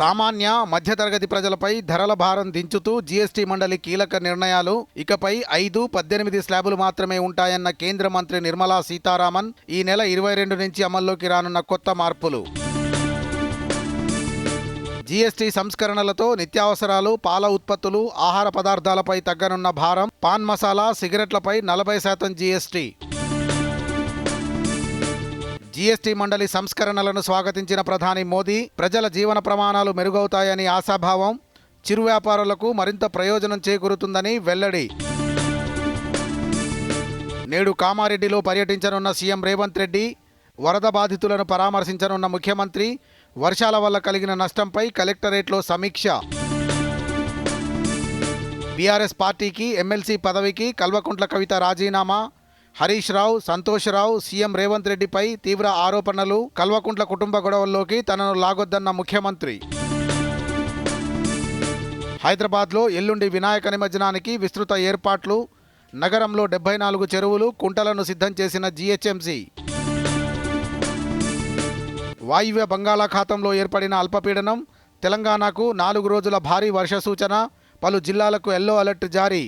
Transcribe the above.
సామాన్య మధ్యతరగతి ప్రజలపై ధరల భారం దించుతూ జీఎస్టీ మండలి కీలక నిర్ణయాలు. ఇకపై ఐదు పద్దెనిమిది స్లాబులు మాత్రమే ఉంటాయన్న కేంద్ర మంత్రి నిర్మలా సీతారామన్ ఈ నెల ఇరవై రెండు నుంచి అమల్లోకి రానున్న కొత్త మార్పులు. జీఎస్టీ సంస్కరణలతో నిత్యావసరాలు పాల ఉత్పత్తులు ఆహార పదార్థాలపై తగ్గనున్న భారం పాన్ మసాలా సిగరెట్లపై నలభై శాతం జీఎస్టీ. జీఎస్టీ మండలి సంస్కరణలను స్వాగతించిన ప్రధాని మోదీ ప్రజల జీవన ప్రమాణాలు మెరుగవుతాయని ఆశాభావం చిరు వ్యాపారులకు మరింత ప్రయోజనం చేకూరుతుందని వెల్లడి. నేడు కామారెడ్డిలో పర్యటించనున్న సీఎం రేవంత్ రెడ్డి వరద బాధితులను పరామర్శించనున్న ముఖ్యమంత్రి వర్షాల వల్ల కలిగిన నష్టంపై కలెక్టరేట్లో సమీక్ష. బీఆర్ఎస్ పార్టీకి ఎమ్మెల్సీ పదవికి కల్వకుంట్ల కవిత రాజీనామా హరీష్ రావు సంతోష్ రావు సీఎం రేవంత్ రెడ్డిపై తీవ్ర ఆరోపణలు. కల్వకుంట్ల కుటుంబ గొడవల్లోకి తనను లాగొద్దన్న ముఖ్యమంత్రి. హైదరాబాద్లో ఎల్లుండి వినాయక నిమజ్జనానికి విస్తృత ఏర్పాట్లు. నగరంలో డెబ్బై నాలుగు చెరువులు కుంటలను సిద్ధం చేసిన జీహెచ్ఎంసీ. వాయువ్య బంగాళాఖాతంలో ఏర్పడిన అల్పపీడనం. తెలంగాణకు నాలుగు రోజుల భారీ వర్ష సూచన పలు జిల్లాలకు ఎల్లో అలర్ట్ జారీ.